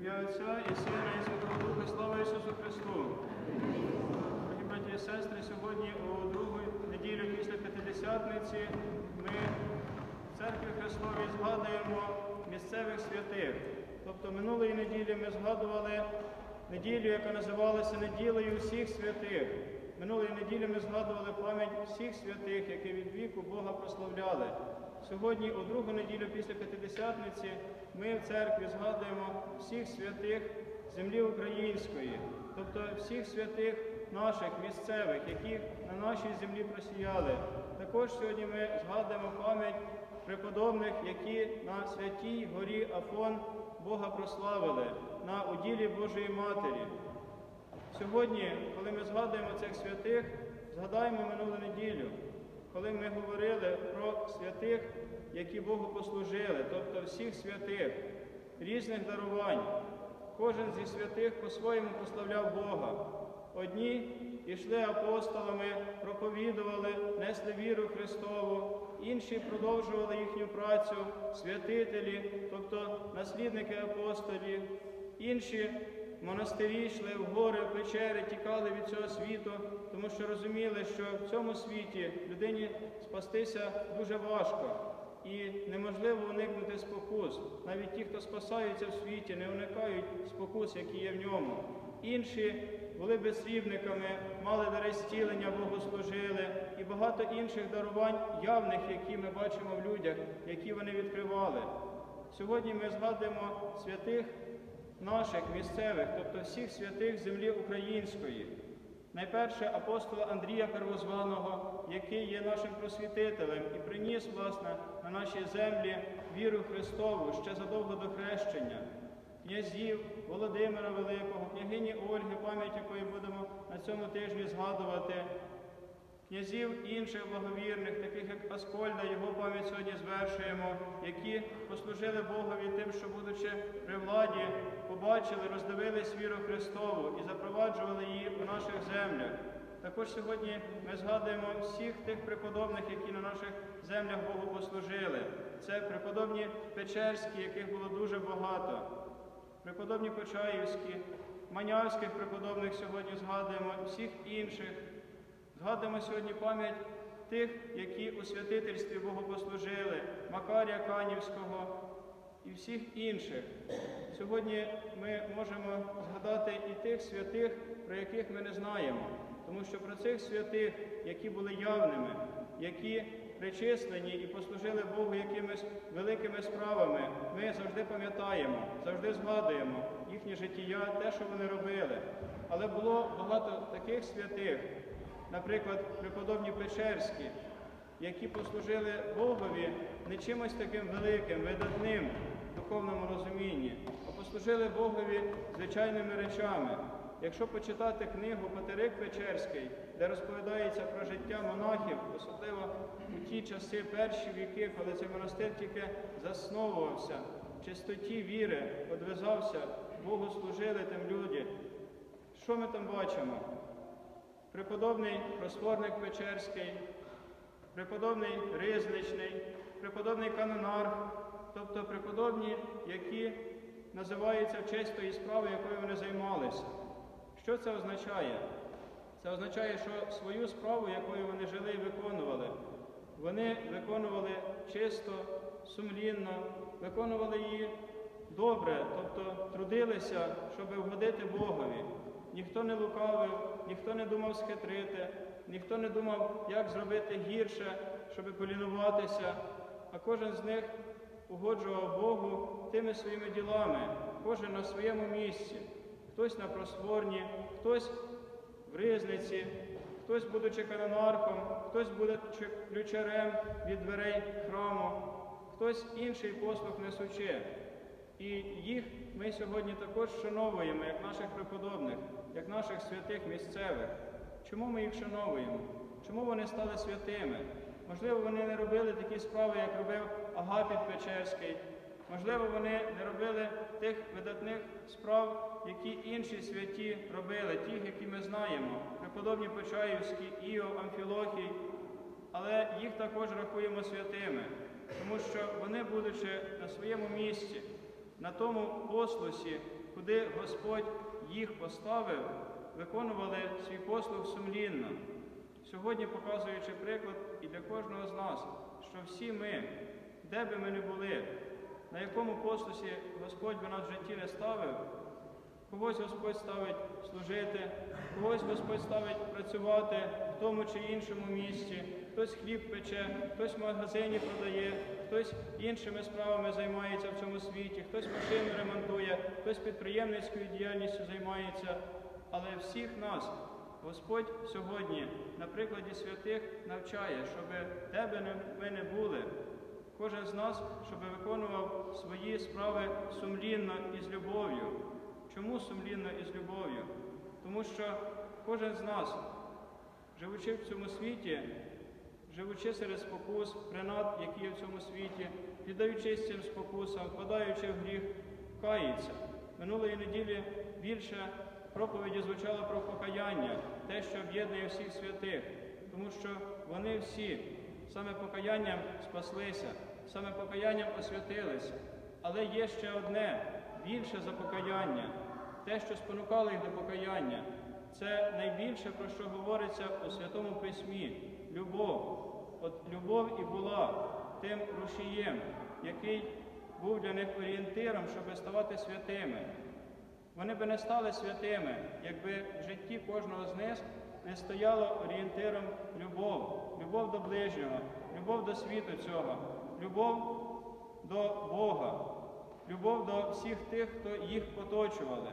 ім'я Отця і Сина, і Святого Духа, слава Ісусу Христу. Дорогі браті і сестри, сьогодні у другу неділю після П'ятидесятниці ми в церкві Христовій згадуємо місцевих святих. Тобто минулої неділі ми згадували неділю, яка називалася неділею всіх святих. Минулої неділі ми згадували пам'ять всіх святих, які від віку Бога прославляли. Сьогодні, у другу неділю після П'ятидесятниці, ми в церкві згадуємо всіх святих землі української, тобто всіх святих наших місцевих, які на нашій землі просіяли. Також сьогодні ми згадуємо пам'ять преподобних, які на святій горі Афон Бога прославили на уділі Божої Матері. Сьогодні, коли ми згадуємо цих святих, згадаємо минулу неділю, коли ми говорили про святих, які Богу послужили, тобто всіх святих, різних дарувань. Кожен зі святих по-своєму прославляв Бога. Одні йшли апостолами, проповідували, несли віру Христову, інші продовжували їхню працю, святителі, тобто наслідники апостолів, інші монастирі йшли в гори, в печери, тікали від цього світу, тому що розуміли, що в цьому світі людині спастися дуже важко і неможливо уникнути спокус. Навіть ті, хто спасаються в світі, не уникають спокус, які є в ньому. Інші були безсрібниками, мали дари зцілення, Богу служили, і багато інших дарувань явних, які ми бачимо в людях, які вони відкривали. Сьогодні ми згадуємо святих наших місцевих, тобто всіх святих землі української. Найперше апостола Андрія Первозваного, який є нашим просвітителем і приніс, власне, на наші землі віру Христову ще задовго до хрещення, князів Володимира Великого, княгині Ольги, пам'ять якої будемо на цьому тижні згадувати, князів інших благовірних, таких як Аскольда, його пам'ять сьогодні звершуємо, які послужили Богові тим, що, будучи при владі, побачили, роздивились віру Христову і запроваджували її у наших землях. Також сьогодні ми згадуємо всіх тих преподобних, які на наших землях Богу послужили. Це преподобні Печерські, яких було дуже багато, преподобні Почаївські, Манявських преподобних сьогодні згадуємо, всіх інших. Згадуємо сьогодні пам'ять тих, які у святительстві Богу послужили, Макарія Канівського і всіх інших. Сьогодні ми можемо згадати і тих святих, про яких ми не знаємо, тому що про цих святих, які були явними, які причислені і послужили Богу якимись великими справами, ми завжди пам'ятаємо, завжди згадуємо їхнє життя, те, що вони робили. Але було багато таких святих, наприклад, преподобні Печерські, які послужили Богові не чимось таким великим, видатним в духовному розумінні, а послужили Богові звичайними речами. Якщо почитати книгу Патерик Печерський, де розповідається про життя монахів, особливо у ті часи, перші віки, коли цей монастир тільки засновувався, в чистоті віри, одвизався, Богу служили тим людям. Що ми там бачимо? Преподобний просворник Печерський, преподобний Ризличний, преподобний канонарх, тобто преподобні, які називаються в честь тої справи, якою вони займалися. Що це означає? Це означає, що свою справу, якою вони жили і виконували, вони виконували чисто, сумлінно, виконували її добре, тобто трудилися, щоб вгодити Богові. Ніхто не лукавив, ніхто не думав схитрити, ніхто не думав, як зробити гірше, щоб полінуватися, а кожен з них угоджував Богу тими своїми ділами, кожен на своєму місці, хтось на просворні, хтось в ризниці, хтось, будучи канонархом, хтось будучи ключарем від дверей храму, хтось інший послуг несучи. І їх ми сьогодні також шановуємо, як наших преподобних, як наших святих місцевих. Чому ми їх шановуємо? Чому вони стали святими? Можливо, вони не робили такі справи, як робив Агапіт Печерський. Можливо, вони не робили тих видатних справ, які інші святі робили, тих, які ми знаємо, преподобні Почаївські, Іов, Амфілохій, але їх також рахуємо святими, тому що вони, будучи на своєму місці, на тому послусі, куди Господь їх поставив, виконували свій послуг сумлінно. Сьогодні показуючи приклад і для кожного з нас, що всі ми, де би ми не були, на якому послусі Господь би нас в житті не ставив, когось Господь ставить служити, когось Господь ставить працювати в тому чи іншому місці, хтось хліб пече, хтось в магазині продає, хтось іншими справами займається в цьому світі, хтось машину ремонтує, хтось підприємницькою діяльністю займається. Але всіх нас Господь сьогодні на прикладі святих навчає, щоб де би ми не були, кожен з нас, щоб виконував свої справи сумлінно і з любов'ю. Чому сумлінно і з любов'ю? Тому що кожен з нас, живучи в цьому світі, живучи серед спокус, принад, які є в цьому світі, піддаючись цим спокусам, впадаючи в гріх, кається. Минулої неділі більше проповіді звучало про покаяння, те, що об'єднує всіх святих, тому що вони всі саме покаянням спаслися, саме покаянням освятилися. Але є ще одне більше за покаяння, те, що спонукало їх до покаяння. Це найбільше, про що говориться у Святому Письмі любов. От любов і була тим рушієм, який був для них орієнтиром, щоб ставати святими. Вони би не стали святими, якби в житті кожного з них не стояло орієнтиром любов, любов до ближнього, любов до світу цього, любов до Бога, любов до всіх тих, хто їх оточували.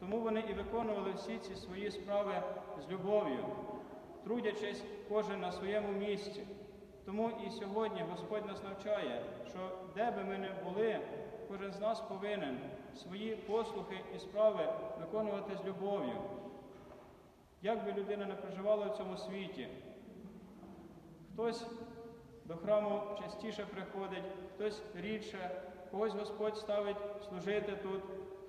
Тому вони і виконували всі ці свої справи з любов'ю, трудячись кожен на своєму місці. Тому і сьогодні Господь нас навчає, що де би ми не були, кожен з нас повинен свої послухи і справи виконувати з любов'ю. Як би людина не проживала в цьому світі, хтось до храму частіше приходить, хтось рідше, когось Господь ставить служити тут,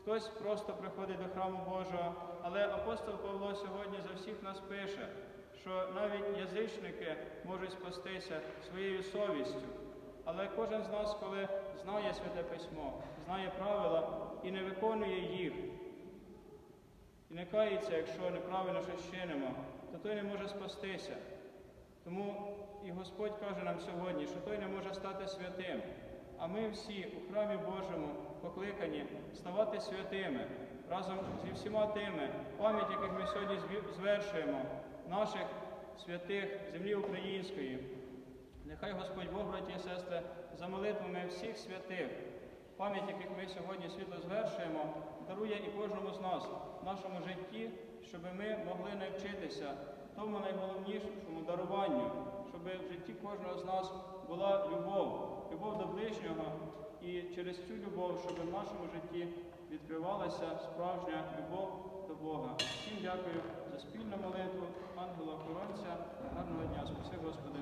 хтось просто приходить до храму Божого. Але апостол Павло сьогодні за всіх нас пише, що навіть язичники можуть спастися своєю совістю. Але кожен з нас, коли знає святе письмо, знає правила і не виконує їх, і не кається, якщо неправильно щось чинимо, то той не може спастися. Тому і Господь каже нам сьогодні, що той не може стати святим. А ми всі у храмі Божому покликані ставати святими разом зі всіма тими, пам'ять яких ми сьогодні звершуємо, наших святих землі української. Нехай Господь Бог, браті і сестри, за молитвами всіх святих, пам'ять яких ми сьогодні світло звершуємо, дарує і кожному з нас в нашому житті, щоб ми могли навчитися тому найголовнішому даруванню, щоб в житті кожного з нас була любов, любов до ближнього, і через цю любов, щоб в нашому житті відкривалася справжня любов до Бога. Всім дякую за спільну молитву, ангела охоронця. Гарного дня. Спаси Господи.